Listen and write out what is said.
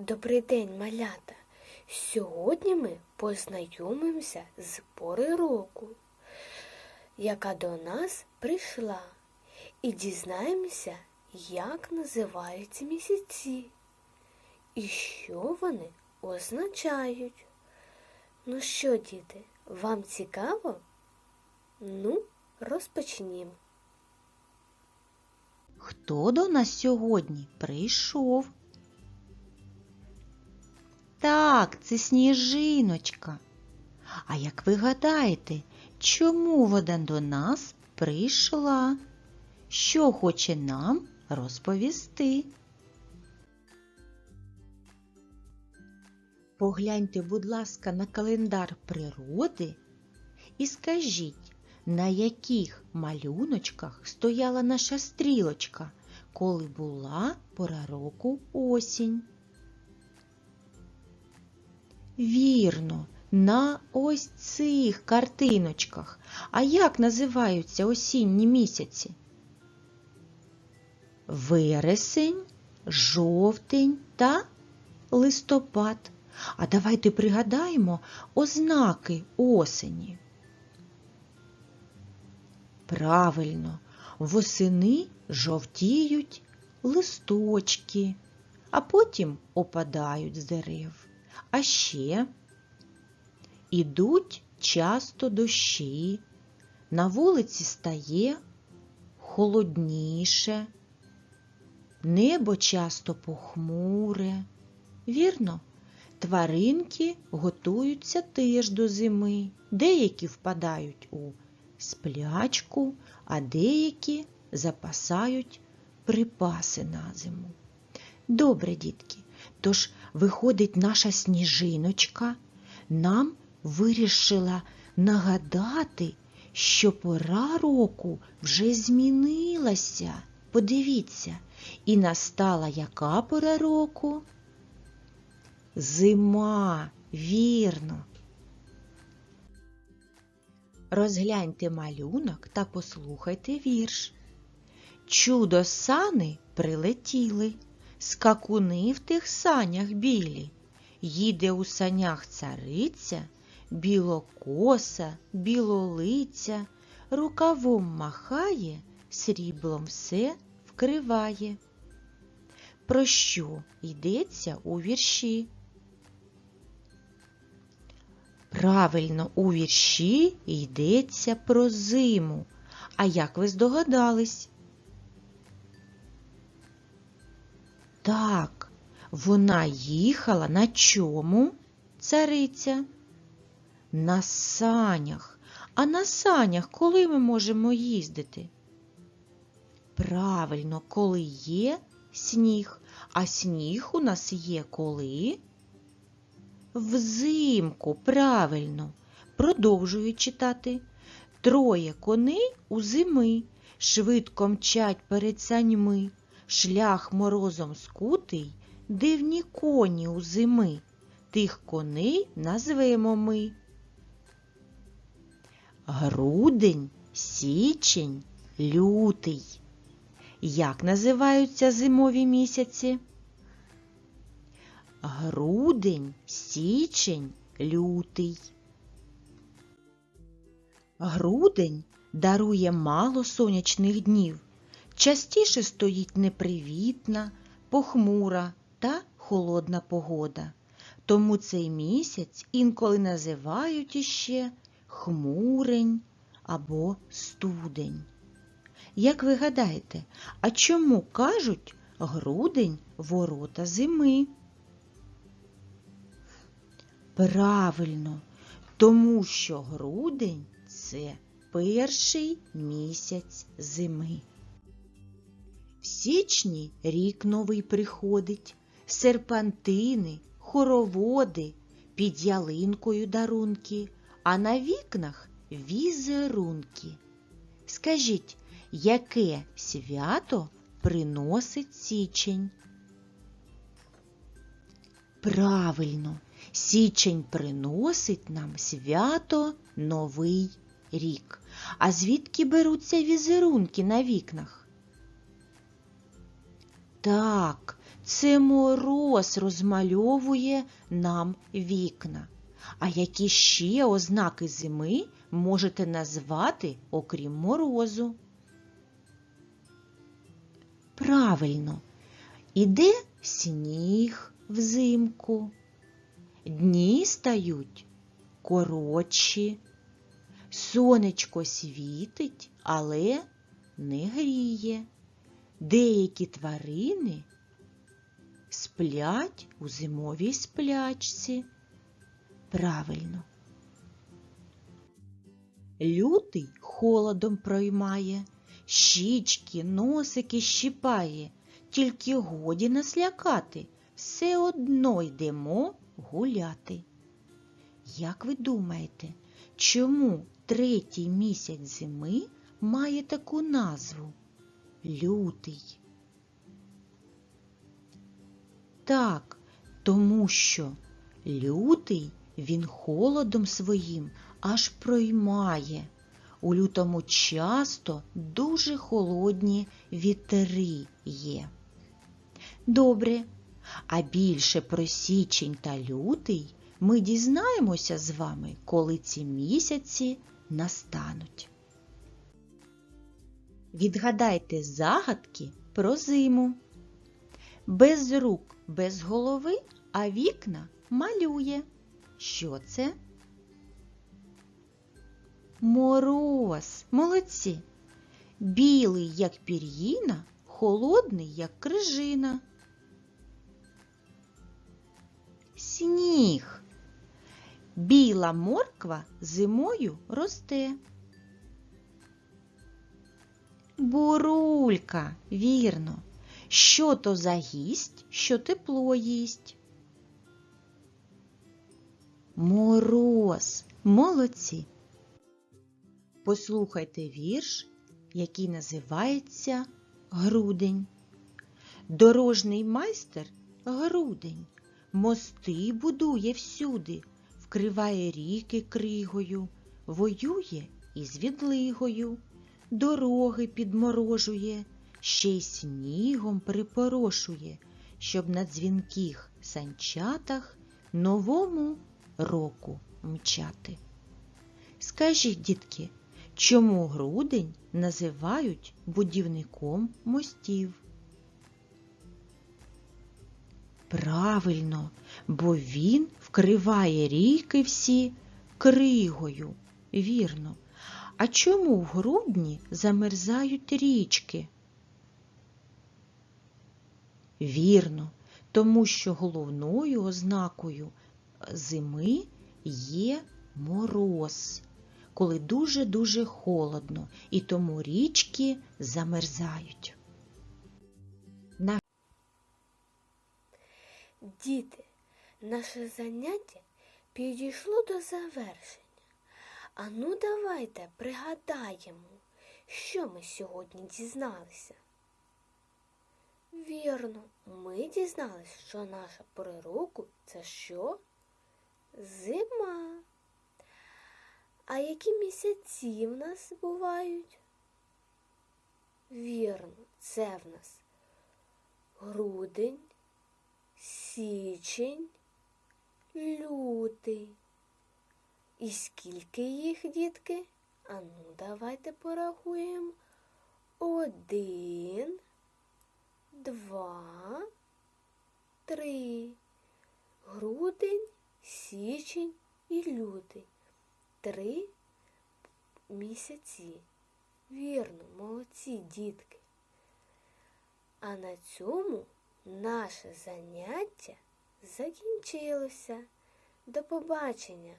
Добрий день, малята! Сьогодні ми познайомимося з пори року, яка до нас прийшла, і дізнаємося, як називаються місяці і що вони означають. Ну що, діти, вам цікаво? Ну, розпочнімо. Хто до нас сьогодні прийшов? Так, це сніжиночка. А як ви гадаєте, чому вона до нас прийшла? Що хоче нам розповісти? Погляньте, будь ласка, на календар природи і скажіть, на яких малюночках стояла наша стрілочка, коли була пора року осінь? Вірно, на ось цих картиночках. А як називаються осінні місяці? Вересень, жовтень та листопад. А давайте пригадаємо ознаки осені. Правильно, восени жовтіють листочки, а потім опадають з дерев. А ще ідуть часто дощі, на вулиці стає холодніше, небо часто похмуре. Вірно, тваринки готуються теж до зими, деякі впадають у сплячку, а деякі запасають припаси на зиму. Добре, дітки, тож виходить наша сніжиночка, нам вирішила нагадати, що пора року вже змінилася. Подивіться, і настала яка пора року? Зима, вірно. Розгляньте малюнок та послухайте вірш. Чудо сани прилетіли, скакуни в тих санях білі. Їде у санях цариця, білокоса, білолиця, рукавом махає, сріблом все вкриває. Про що йдеться у вірші? Правильно, у вірші йдеться про зиму. А як ви здогадались? Так, вона їхала на чому, цариця? На санях. А на санях коли ми можемо їздити? Правильно, коли є сніг. А сніг у нас є коли? Взимку, правильно. Продовжую читати. Троє коней у зими, швидко мчать перед саньми, шлях морозом скутий, дивні коні у зими. Тих коней назвемо ми. Грудень, січень, лютий. Як називаються зимові місяці? Грудень, січень, лютий. Грудень дарує мало сонячних днів. Частіше стоїть непривітна, похмура та холодна погода. Тому цей місяць інколи називають іще хмурень або студень. Як ви гадаєте, а чому кажуть грудень ворота зими? Правильно, тому що грудень це перший місяць зими. Січні рік новий приходить, серпантини, хороводи, під ялинкою дарунки, а на вікнах візерунки. Скажіть, яке свято приносить січень? Правильно, січень приносить нам свято Новий рік. А звідки беруться візерунки на вікнах? Так, Це мороз розмальовує нам вікна. А які ще ознаки зими можете назвати, окрім морозу? Правильно, іде сніг взимку, дні стають коротші, сонечко світить, але не гріє. Деякі тварини сплять у зимовій сплячці. Правильно. Лютий холодом проймає, щічки, носики щипає, тільки годі нас лякати, все одно йдемо гуляти. Як ви думаєте, чому третій місяць зими має таку назву? Лютий. Так, тому що лютий він холодом своїм аж проймає. У лютому часто дуже холодні вітери є. Добре, а більше про січень та лютий ми дізнаємося з вами, коли ці місяці настануть. Відгадайте загадки про зиму. Без рук, без голови, а вікна малює. Що це? Мороз. Молодці. Білий, як пір'їна, холодний, як крижина. Сніг. Біла морква зимою росте. Бурулька, вірно. Що то за гість, що тепло їсть? Мороз. Молодці. Послухайте вірш, який називається Грудень. Дорожний майстер грудень, мости будує всюди, вкриває ріки кригою, воює із відлигою, дороги підморожує, ще й снігом припорошує, щоб на дзвінких санчатах новому року мчати. Скажіть, дітки, чому грудень називають будівником мостів? Правильно, бо він вкриває ріки всі кригою. Вірно. А чому в грудні замерзають річки? Вірно, тому що головною ознакою зими є мороз, коли дуже-дуже холодно, і тому річки замерзають. Діти, наше заняття підійшло до завершення. А ну давайте пригадаємо, що ми сьогодні дізналися. Вірно, ми дізналися, що наша пора це що? Зима. А які місяці в нас бувають? Вірно, це в нас грудень, січень, лютий. І скільки їх, дітки? Ану, давайте порахуємо. Один, два, три. Грудень, січень і лютий. Три місяці. Вірно, молодці дітки. А на цьому наше заняття закінчилося. До побачення!